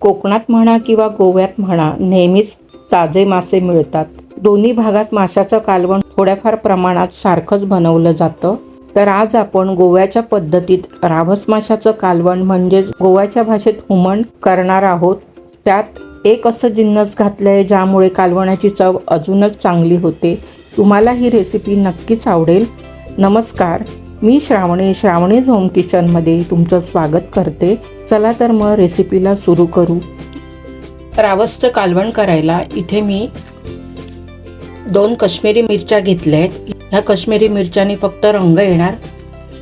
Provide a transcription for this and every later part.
कोकणात म्हणा किंवा गोव्यात म्हणा नेहमीच ताजे मासे मिळतात. दोन्ही भागात माशाचं कालवण थोड्याफार प्रमाणात सारखंच बनवलं जातं. तर आज आपण गोव्याच्या पद्धतीत राभस माशाचं कालवण म्हणजेच गोव्याच्या भाषेत हुमण करणार आहोत. त्यात एक असं जिन्नस घातलं आहे ज्यामुळे कालवणाची चव अजूनच चांगली होते. तुम्हाला ही रेसिपी नक्कीच आवडेल. नमस्कार. मी श्रावणी श्रावणीज होम किचनमध्ये तुमचं स्वागत करते. चला तर मग रेसिपीला सुरू करू. रावसचं कालवण करायला इथे मी दोन काश्मीरी मिरच्या घेतल्या आहेत ह्या काश्मीरी मिरच्यानी फक्त रंग येणार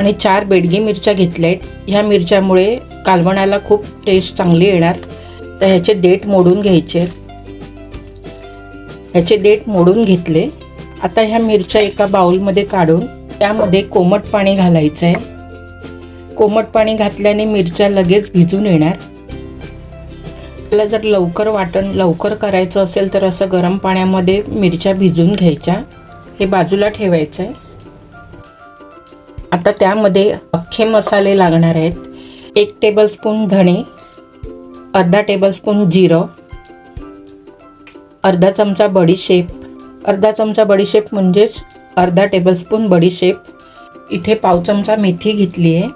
आणि चार बेडगी मिरच्या घेतल्या आहेत ह्या मिरच्यामुळे कालवणाला खूप टेस्ट चांगली येणार. तर ह्याचे देठ मोडून घ्यायचे. ह्याचे देठ मोडून घेतले. आता ह्या मिरच्या एका बाऊलमध्ये काढून त्यामध्ये कोमट पाणी घालायचं आहे कोमट पाणी घातल्याने मिरच्या लगेच भिजून येणार. आपल्याला जर लवकर वाटण लवकर करायचं असेल तर असं गरम पाण्यामध्ये मिरच्या भिजून घ्यायच्या. हे बाजूला ठेवायचं आहे आता त्यामध्ये अख्खे मसाले लागणार आहेत. एक टेबलस्पून धणे अर्धा टेबलस्पून जिरं अर्धा चमचा बडीशेप. अर्धा चमचा बडीशेप म्हणजेच अर्धा टेबलस्पून बडीशेप इथे पाव चमचा मेथी घेतली आहे.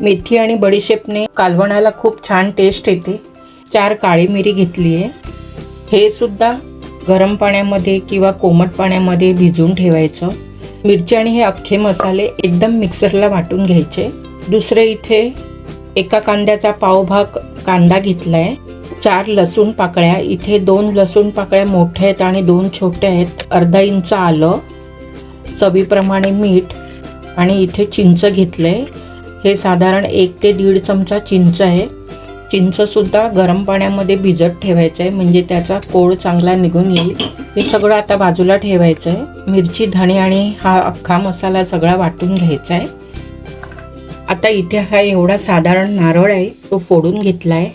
मेथी आणि बडीशेपने कालवणाला खूप छान टेस्ट येते. चार काळी मिरी घेतली आहे. हे सुद्धा गरम पाण्यामध्ये किंवा कोमट पाण्यामध्ये भिजवून ठेवायचं. मिरची आणि हे अख्खे मसाले एकदम मिक्सरला वाटून घ्यायचे. दुसरे इथे एका कांद्याचा पावभाग कांदा घेतला आहे चार लसूण पाकळ्या. इथे दोन लसूण पाकळ्या मोठ्या आहेत आणि दोन छोट्या आहेत. अर्धा इंच आलं. चवीप्रमाणे मीठ आणि इथे चिंच घेतलं. आहे हे साधारण एक ते दीड चमचा चिंच आहे. चिंचसुद्धा गरम पाण्यामध्ये भिजत ठेवायचं आहे म्हणजे त्याचा कोळ चांगला निघून येईल. हे सगळं आता बाजूला ठेवायचं आहे मिरची धणे आणि हा अख्खा मसाला सगळा वाटून घ्यायचा आहे आता इथे हा एवढा साधारण नारळ आहे तो फोडून घेतला आहे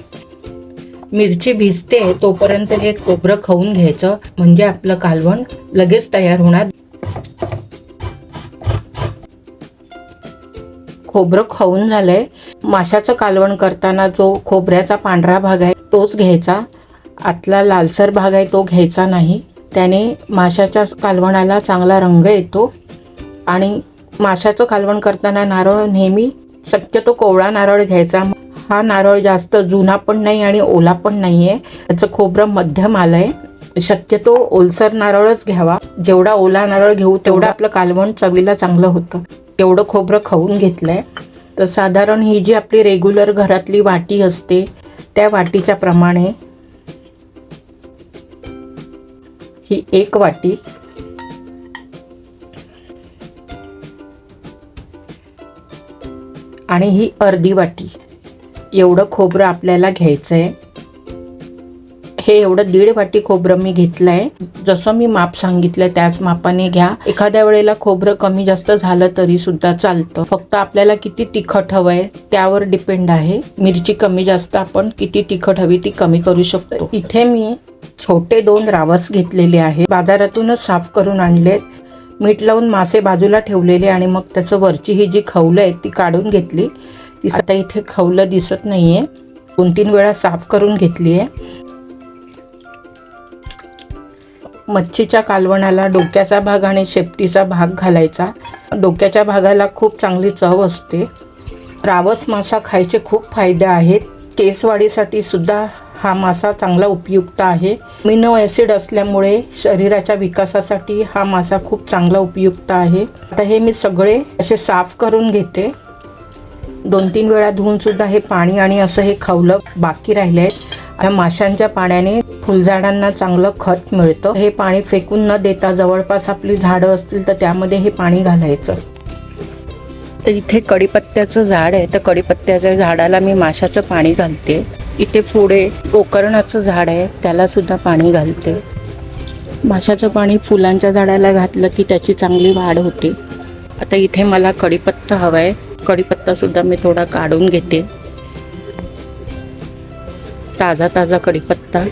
मिरची भिजते तोपर्यंत हे खोबरं खाऊन घ्यायचं. म्हणजे आपलं कालवण लगेच तयार होणार. खोबरं खाऊन झालंय. माशाचं कालवण करताना जो खोबऱ्याचा पांढरा भाग आहे तोच घ्यायचा. आतला लालसर भाग आहे तो घ्यायचा नाही. त्याने माशाच्या कालवणाला चांगला रंग येतो आणि माशाचं कालवण करताना नारळ नेहमी शक्यतो कोवळा नारळ घ्यायचा. हा नारळ जास्त जुना पण नाही आणि ओला पण नाही आहे त्याचं खोबरं मध्यम आलं आहे शक्यतो ओलसर नारळच घ्यावा. जेवढा ओला नारळ घेऊ तेवढं आपलं कालवण चवीला चांगलं होतं. एवढं खोबरं खाऊन घेतलं आहे तर साधारण ही जी आपली रेग्युलर घरातली वाटी असते त्या वाटीच्या प्रमाणे ही एक वाटी. आणि ही अर्धी वाटी. एवढं खोबरं आपल्याला घ्यायचं आहे हे एवढं दीड वाटी खोबरं मी घेतलं आहे जसं मी माप सांगितलं त्याच मापाने घ्या. एखाद्या वेळेला खोबरं कमी जास्त झालं तरी सुद्धा चालतं. फक्त आपल्याला किती तिखट हवं आहे त्यावर डिपेंड आहे. मिरची कमी जास्त आपण किती तिखट हवी ती कमी करू शकतो. इथे मी छोटे दोन रावस घेतलेले आहे. बाजारातूनच साफ करून आणलेत. मीठ लावून मासे बाजूला ठेवलेले आणि मग त्याचं वरची ही जी खवलं आहे ती काढून घेतली. ती आता इथे खवलं दिसत नाहीये. दोन तीन वेळा साफ करून घेतली आहे मच्छीच्या कालवणाला डोक्याचा भाग आणि शेपटीचा भाग घालायचा. डोक्याच्या भागाला खूप चांगली चव असते. रावस मासा खायचे खूप फायदे आहेत. केसवाढीसाठी सुद्धा हा मासा चांगला उपयुक्त आहे. मिनो ॲसिड असल्यामुळे शरीराच्या विकासासाठी हा मासा खूप चांगला उपयुक्त आहे. आता हे मी सगळे असे साफ करून घेते. दोन तीन वेळा धुवूनसुद्धा हे पाणी आणि असं हे खवलं बाकी राहिले आहेत या माशांच्या पाण्याने फुलझाडांना चांगलं खत मिळतं. हे पाणी फेकून न देता जवळपास आपली झाडं असतील तर त्यामध्ये हे पाणी घालायचं. तर इथे कडीपत्त्याचं झाड आहे. तर कडीपत्त्याच्या झाडाला मी माशाचं पाणी घालते. इथे पुढे गोकर्णाचं झाड आहे. त्याला सुद्धा पाणी घालते. माशाचं पाणी फुलांच्या झाडाला घातलं की त्याची चांगली वाढ होते. आता इथे मला कडीपत्ता हवा आहे. कडीपत्तासुद्धा मी थोडा काढून घेते. ताजा ताजा कढीपत्ता.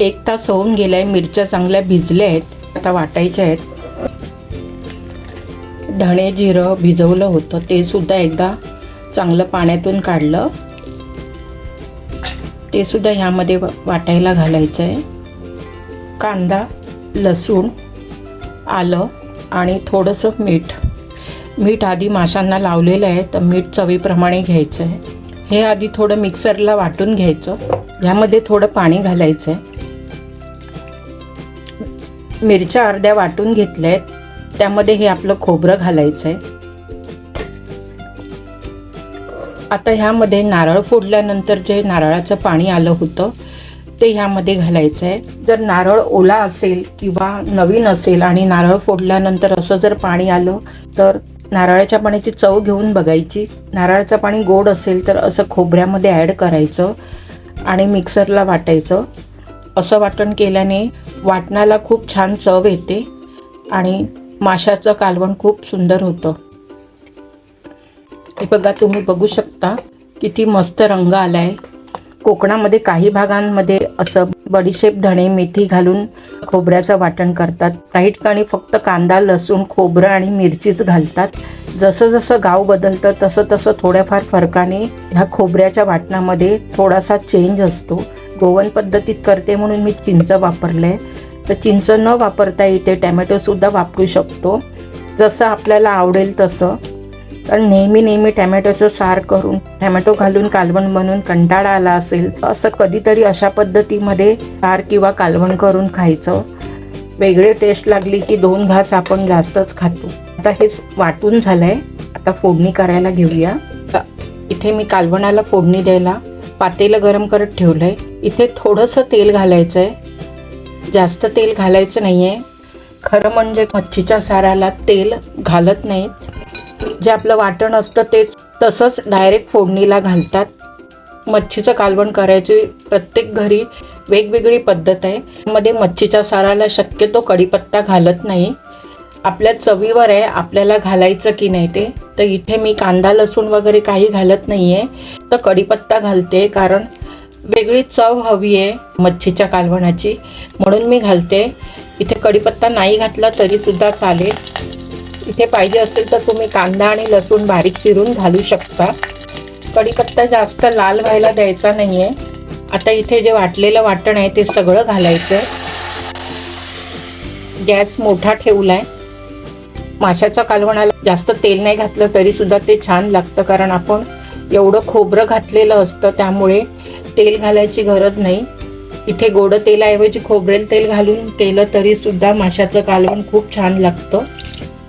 एक तास होऊन गेलाय मिरच्या चांगल्या भिजल्या आहेत आता वाटायच्या आहेत. धणे जिरं भिजवलं होतं ते सुद्धा एकदा चांगलं पाण्यातून काढलं. ते सुद्धा ह्यामध्ये वा- वाटायला घालायचं आहे कांदा लसूण आलं आणि थोडंसं मीठ. मीठ आधी माशांना लावलेलं आहे तर मीठ चवीप्रमाणे घ्यायचं आहे. हे आधी थोडं मिक्सरला वाटून घ्यायचं. ह्यामध्ये थोडं पाणी घालायचं आहे. मिरच्या अर्ध्या वाटून घेतल्या आहेत. त्यामध्ये हे आपलं खोबरं घालायचं आहे. आता ह्यामध्ये नारळ फोडल्यानंतर जे नारळाचं पाणी आलं होतं ते ह्यामध्ये घालायचं आहे. जर नारळ ओला असेल किंवा नवीन असेल आणि नारळ फोडल्यानंतर असं जर पाणी आलं तर नारळाच्या पाण्याची चव घेऊन बघायची. नारळाचं पाणी गोड असेल तर असं खोबऱ्यामध्ये ॲड करायचं आणि मिक्सरला वाटायचं. असं वाटण केल्याने वाटणाला खूप छान चव येते आणि माशाचं कालवण खूप सुंदर होतं. हे बघा तुम्ही बघू शकता किती मस्त रंग आला आहे कोकणामध्ये काही भागांमध्ये असं बडीशेप धणे मेथी घालून खोबऱ्याचं वाटण करतात. काही ठिकाणी फक्त कांदा लसूण खोबरं आणि मिरचीच घालतात. जसं जसं गाव बदलतं तसं तसं थोड्याफार फरकाने ह्या खोबऱ्याच्या वाटणामध्ये थोडासा चेंज असतो. गोवन पद्धतीत करते म्हणून मी चिंच वापरलं आहे तर चिंच न वापरता इथे टॅमॅटोसुद्धा वापरू शकतो. जसं आपल्याला आवडेल तसं. तर नेहमी नेहमी टॅमॅटोचं सार करून टॅमॅटो घालून कालवण बनवून कंटाळा आला असेल असं कधीतरी अशा पद्धतीमध्ये सार किंवा कालवण करून खायचं. वेगळे टेस्ट लागली की दोन घास आपण जास्तच खातो. आता हे वाटून झालं आहे आता फोडणी करायला घेऊया. इथे मी कालवणाला फोडणी द्यायला पातेलं गरम करत ठेवलं आहे इथे थोडंसं तेल घालायचं आहे जास्त तेल घालायचं नाही आहे खरं म्हणजे मच्छीच्या साराला तेल घालत नाहीत. जे आपलं वाटण असतं तेच तसंच डायरेक्ट फोडणीला घालतात. मच्छीचं कालवण करायची प्रत्येक घरी वेगवेगळी पद्धत आहे. मध्ये मच्छीच्या साराला शक्यतो कढीपत्ता घालत नाही. आपल्या चवीवर आहे आपल्याला घालायचं की नाही ते. तर इथे मी कांदा लसूण वगैरे काही घालत नाही आहे तर कढीपत्ता घालते कारण वेगळी चव हवी आहे मच्छीच्या कालवणाची. म्हणून मी घालते. इथे कढीपत्ता नाही घातला तरीसुद्धा चालेल. इथे पाहिजे असेल तर तुम्ही कांदा आणि लसूण बारीक चिरून घालू शकता. कढीपत्ता जास्त लाल व्हायला द्यायचा नाही आहे आता इथे जे वाटलेलं वाटण आहे ते सगळं घालायचं गॅस मोठा ठेवला आहे माशाच्या कालवणाला जास्त तेल नाही घातलं तरीसुद्धा ते छान लागतं कारण आपण एवढं खोबरं घातलेलं असतं त्यामुळे तेल घालायची गरज नाही. इथे गोड तेलाऐवजी खोबरेल तेल घालून केलं तरीसुद्धा माशाचं कालवण खूप छान लागतं.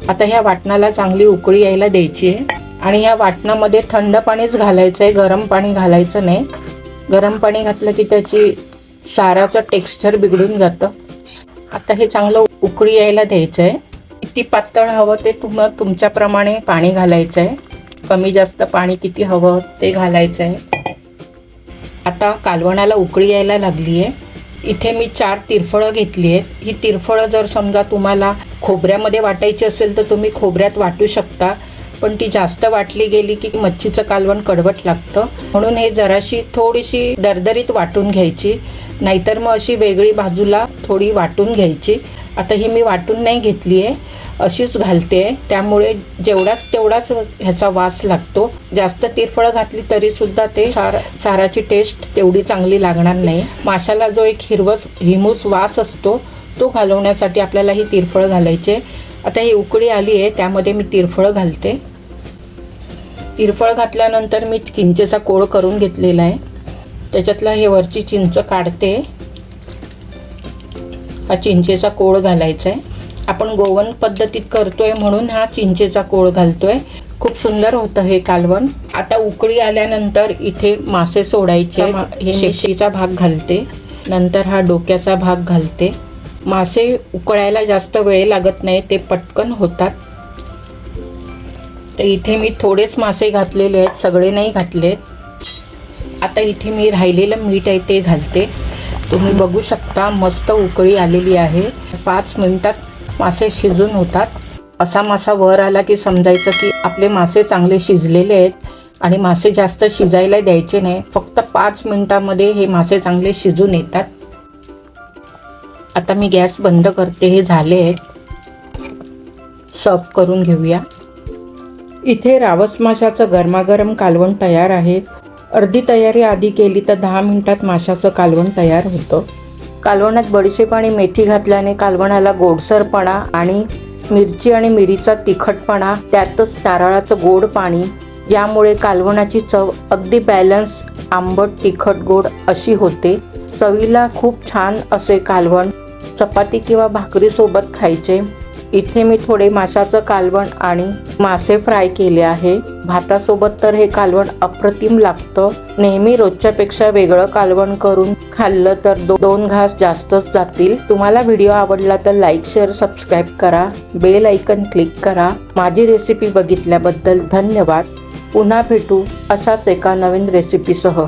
आता ह्या वाटणाला चांगली उकळी यायला द्यायची आहे. आणि ह्या वाटणामध्ये थंड पाणीच घालायचं आहे गरम पाणी घालायचं नाही. गरम पाणी घातलं की त्याची साराचं टेक्स्चर बिघडून जातं. आता हे चांगलं उकळी यायला द्यायचं आहे. किती पातळ हवं ते तुम तुमच्याप्रमाणे पाणी घालायचं आहे. कमी जास्त पाणी किती हवं ते घालायचं आहे. आता कालवणाला उकळी यायला लागली आहे इथे मी चार तिरफळं घेतली आहेत. ही तिरफळं जर समजा तुम्हाला खोबऱ्यामध्ये वाटायची असेल तर तुम्ही खोबऱ्यात वाटू शकता. पण ती जास्त वाटली गेली की मच्छीचं कालवण कडवट लागतं. म्हणून हे जराशी थोडीशी दरदरीत वाटून घ्यायची. नाहीतर मग अशी वेगळी बाजूला थोडी वाटून घ्यायची. आता ही मी वाटून नाही घेतली आहे अशीच घालते. त्यामुळे जेवढाच तेवढाच ह्याचा वास लागतो. जास्त तिरफळ घातली तरी सुद्धा ते सार साराची टेस्ट तेवढी चांगली लागणार नाही. माशाला जो एक हिरवस हिमूस वास असतो तो घालवण्यासाठी आपल्याला ही तिरफळ घालायचे. आता ही उकळी आली आहे त्यामध्ये मी तिरफळ घालते. तिरफळ घातल्यानंतर मी चिंचेचा कोळ करून घेतलेला आहे. त्याच्यातला हे वरची चिंच काढते. हा चिंचेचा कोळ घालायचा आहे. आपण गोवन पद्धतीत करतोय म्हणून हा चिंचेचा कोळ घालतोय. खूप सुंदर होतं हे कालवण. आता उकळी आल्यानंतर इथे मासे सोडायचे. हे शेशीचा भाग घालते. नंतर हा डोक्याचा भाग घालते. मासे उकळायला जास्त वेळ लागत नाही ते पटकन होतात. तर इथे मी थोडेच मासे घातलेले आहेत सगळे नाही घातलेत. आता इथे मी राहिलेलं मीठ आहे ते घालते. तुम्ही बघू शकता मस्त उकळी आलेली आहे. पाच मिनिटात मासे शिजून होतात. असा मासा वर आला की समजायचं की आपले मासे चांगले शिजलेले आहेत आणि मासे जास्त शिजायला द्यायचे नाही. फक्त पाच मिनटामध्ये हे मासे चांगले शिजून येतात. आता मी गॅस बंद करते. हे झाले आहेत. सर्व करून घेऊया. इथे रावस माशाचं गरमागरम कालवण तयार आहे. अर्धी तयारी आधी केली तर दहा मिनटात माशाचं कालवण तयार होतं. कालवणात बडीशेप आणि मेथी घातल्याने कालवणाला गोडसरपणा आणि मिरची आणि मिरीचा तिखटपणा त्यातच नारळाचं गोड पाणी यामुळे कालवणाची चव अगदी बॅलन्स आंबट तिखट गोड अशी होते. चवीला खूप छान असे कालवण चपाती किंवा भाकरीसोबत खायचे. इथे मी थोडे माशाचं कालवण आणि मासे फ्राय केले आहे. भातासोबत तर हे कालवण अप्रतिम लागतं. नेहमी रोजच्यापेक्षा वेगळं कालवण करून खाल्लं तर दो दोन घास जास्तच जातील. तुम्हाला व्हिडिओ आवडला तर लाईक शेअर सबस्क्राईब करा. बेल ऐकन क्लिक करा. माझी रेसिपी बघितल्याबद्दल धन्यवाद. पुन्हा भेटू अशाच एका नवीन रेसिपीसह.